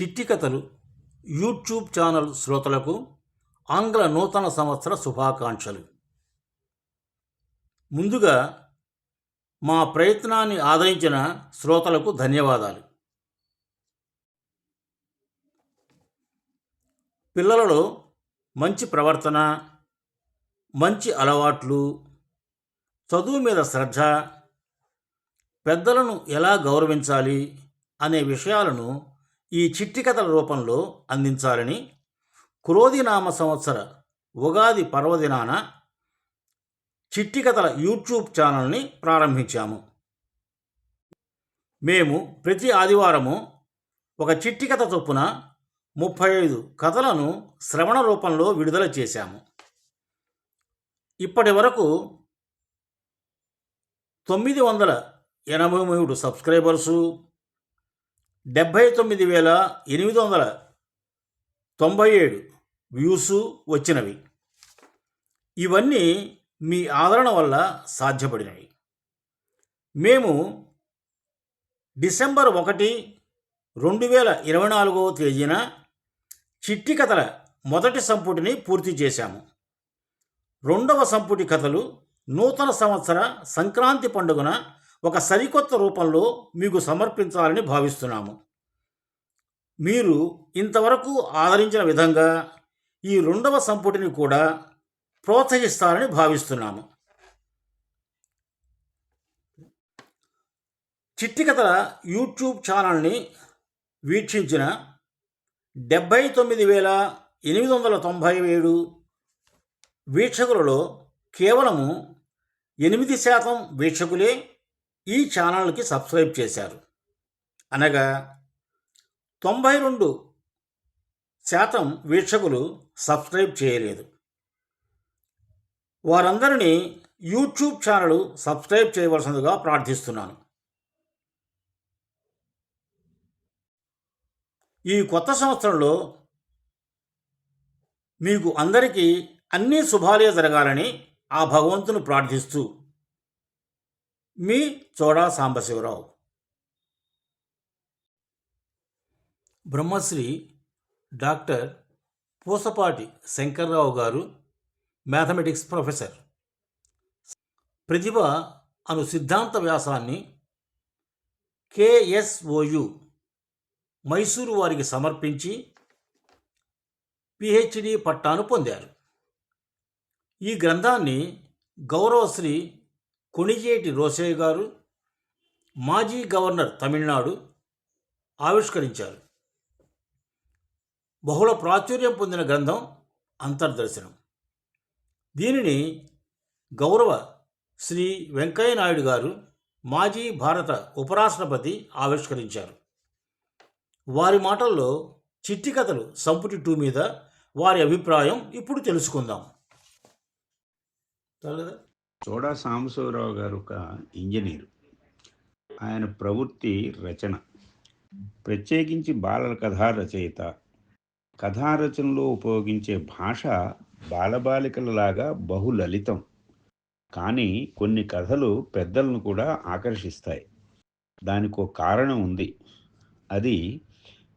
చిట్టి కథలు YouTube channel శ్రోతలకు ఆంగ్ల నూతన సంవత్సర శుభాకాంక్షలు. ముందుగా మా ప్రయత్నాన్ని ఆదరించిన శ్రోతలకు ధన్యవాదాలు. పిల్లలలో మంచి ప్రవర్తన మంచి అలవాట్లు చదువు మీద శ్రద్ధ పెద్దలను ఎలా గౌరవించాలి అనే విషయాలను ఈ చిట్టి కథల రూపంలో అందించాలని క్రోధినామ సంవత్సర ఉగాది పర్వదినాన చిట్టి కథల యూట్యూబ్ ఛానల్ని ప్రారంభించాము. మేము ప్రతి ఆదివారము ఒక చిట్టి కథ చొప్పున ముప్పై ఐదు కథలను శ్రవణ రూపంలో విడుదల చేశాము. ఇప్పటి వరకు తొమ్మిది వందల ఎనభై మూడు సబ్స్క్రైబర్సు డెబ్భై తొమ్మిది వేల ఎనిమిది వందల తొంభై ఏడు వ్యూసు వచ్చినవి. ఇవన్నీ మీ ఆదరణ వల్ల సాధ్యపడినవి. మేము డిసెంబర్ ఒకటి రెండు వేల ఇరవై నాలుగవ తేదీన చిట్టి కథల మొదటి సంపుటిని పూర్తి చేశాము. రెండవ సంపుటి కథలు నూతన సంవత్సర సంక్రాంతి పండుగన ఒక సరికొత్త రూపంలో మీకు సమర్పించాలని భావిస్తున్నాము. మీరు ఇంతవరకు ఆదరించిన విధంగా ఈ రెండవ సంపుటిని కూడా ప్రోత్సహిస్తారని భావిస్తున్నాము. చిట్టికథల యూట్యూబ్ ఛానల్ని వీక్షించిన డెబ్భై తొమ్మిది వేల ఎనిమిది వందల తొంభై ఏడు వీక్షకులలో కేవలము ఎనిమిది శాతం వీక్షకులే ఈ ఛానల్కి సబ్స్క్రైబ్ చేశారు. అనగా తొంభై రెండు శాతం వీక్షకులు సబ్స్క్రైబ్ చేయలేదు. వారందరినీ యూట్యూబ్ ఛానల్ సబ్స్క్రైబ్ చేయవలసిందిగా ప్రార్థిస్తున్నాను. ఈ కొత్త సంవత్సరంలో మీకు అందరికీ అన్ని శుభాలే జరగాలని ఆ భగవంతుని ప్రార్థిస్తూ మీ చోడా సాంబశివరావు. బ్రహ్మశ్రీ డాక్టర్ పూసపాటి శంకర్రావు గారు మ్యాథమెటిక్స్ ప్రొఫెసర్. ప్రతిభ అను సిద్ధాంత వ్యాసాన్ని కేఎస్ఓయు మైసూరు వారికి సమర్పించి పిహెచ్డి పట్టాను పొందారు. ఈ గ్రంథాన్ని గౌరవశ్రీ కొణిజేటి రోసయ్య గారు మాజీ గవర్నర్ తమిళనాడు ఆవిష్కరించారు. బహుళ ప్రాచుర్యం పొందిన గ్రంథం అంతర్దర్శనం. దీనిని గౌరవ శ్రీ వెంకయ్య నాయుడు గారు మాజీ భారత ఉపరాష్ట్రపతి ఆవిష్కరించారు. వారి మాటల్లో చిట్టి కథలు సంపుటి టూ మీద వారి అభిప్రాయం ఇప్పుడు తెలుసుకుందాం. చోడా సాంబశివరావు గారు ఒక ఇంజనీరు. ఆయన ప్రవృత్తి రచన. ప్రత్యేకించి బాలల కథా రచయిత. కథారచనలో ఉపయోగించే భాష బాలబాలికలలాగా బహులలితం. కానీ కొన్ని కథలు పెద్దలను కూడా ఆకర్షిస్తాయి. దానికి ఒక కారణం ఉంది. అది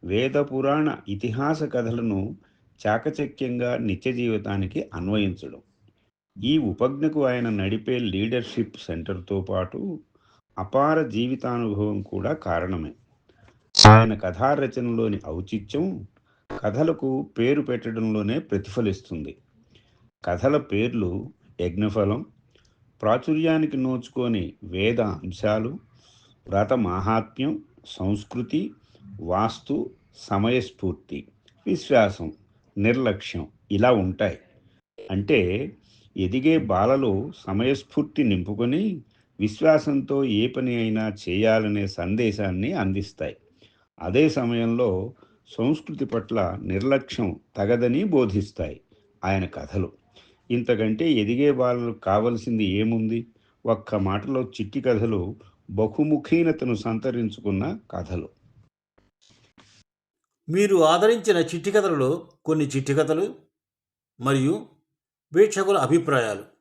వేద పురాణ ఇతిహాస కథలను చాకచక్యంగా నిత్య జీవితానికి అన్వయించడం. ఈ ఉపజ్ఞకు ఆయన నడిపే లీడర్షిప్ సెంటర్తో పాటు అపార జీవితానుభవం కూడా కారణమే. ఆయన కథారచనలోని ఔచిత్యం కథలకు పేరు పెట్టడంలోనే ప్రతిఫలిస్తుంది. కథల పేర్లు యజ్ఞఫలం ప్రాచుర్యానికి నోచుకొని వేద అంశాలు వ్రత మాహాత్మ్యం సంస్కృతి వాస్తు సమయస్ఫూర్తి విశ్వాసం నిర్లక్ష్యం ఇలా ఉంటాయి. అంటే ఎదిగే బాలలో సమయస్ఫూర్తి నింపుకొని విశ్వాసంతో ఏ పని అయినా చేయాలనే సందేశాన్ని అందిస్తాయి. అదే సమయంలో సంస్కృతి పట్ల నిర్లక్ష్యం తగదని బోధిస్తాయి ఆయన కథలు. ఇంతకంటే ఎదిగే బాలలకు కావలసింది ఏముంది? ఒక్క మాటలో చిట్టి కథలు బహుముఖీనతను సంతరించుకున్న కథలు. మీరు ఆదరించిన చిట్టి కథలలో కొన్ని చిట్టి కథలు మరియు వీక్షకుల అభిప్రాయాలు.